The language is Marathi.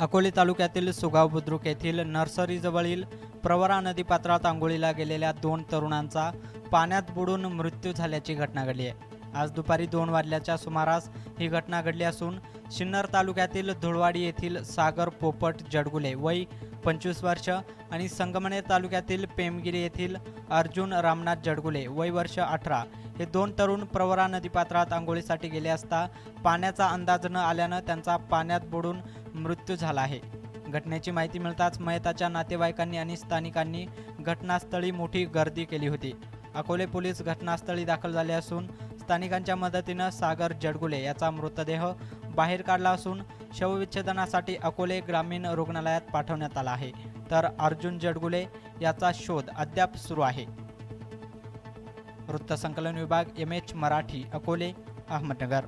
अकोले तालुक्यातील सुगाव बुद्रुक येथील नर्सरीजवळील प्रवरा नदीपात्रात आंघोळीला गेलेल्या दोन तरुणांचा पाण्यात बुडून मृत्यू झाल्याची घटना घडली आहे. आज दुपारी दोन वाजल्याच्या सुमारास ही घटना घडली असून सिन्नर तालुक्यातील धुळवाडी येथील सागर पोपट जडगुले वय पंचवीस वर्ष आणि संगमनेर तालुक्यातील पेमगिरी येथील अर्जुन रामनाथ जडगुले वय वर्ष अठरा हे दोन तरुण प्रवरा नदीपात्रात आंघोळीसाठी गेले असता पाण्याचा अंदाज न आल्यानं त्यांचा पाण्यात बुडून मृत्यू झाला आहे. घटनेची माहिती मिळताच मयताच्या नातेवाईकांनी आणि स्थानिकांनी घटनास्थळी मोठी गर्दी केली होती. अकोले पोलीस घटनास्थळी दाखल झाले असून स्थानिकांच्या मदतीनं सागर जडगुले याचा मृतदेह बाहेर काढला असून शवविच्छेदनासाठी अकोले ग्रामीण रुग्णालयात पाठवण्यात आला आहे. तर अर्जुन जडगुले याचा शोध अद्याप सुरू आहे. वृत्तसंकलन विभाग एम एच मराठी अकोले अहमदनगर.